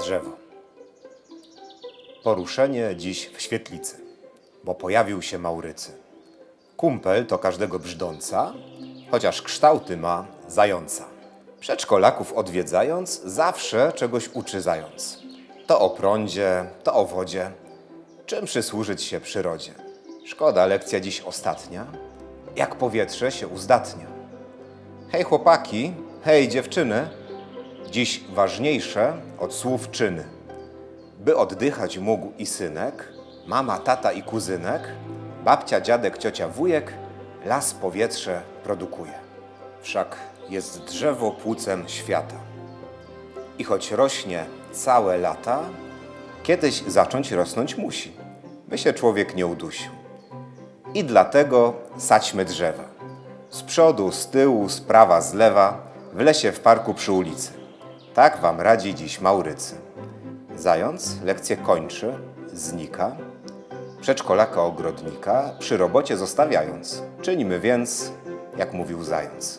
drzewo. Poruszenie dziś w świetlicy, bo pojawił się Maurycy. Kumpel to każdego brzdąca, chociaż kształty ma zająca. Przedszkolaków odwiedzając, zawsze czegoś uczy zając. To o prądzie, to o wodzie, czym przysłużyć się przyrodzie. Szkoda, lekcja dziś ostatnia, jak powietrze się uzdatnia. Hej chłopaki, hej dziewczyny, dziś ważniejsze od słów czyny. By oddychać mógł i synek, mama, tata i kuzynek, babcia, dziadek, ciocia, wujek, las powietrze produkuje. Wszak jest drzewo płucem świata. I choć rośnie całe lata, kiedyś zacząć rosnąć musi, by się człowiek nie udusił. I dlatego sadźmy drzewa. Z przodu, z tyłu, z prawa, z lewa, w lesie, w parku, przy ulicy. Tak wam radzi dziś Maurycy. Zając lekcję kończy, znika, przedszkolaka ogrodnika przy robocie zostawiając. Czynimy więc, jak mówił zając.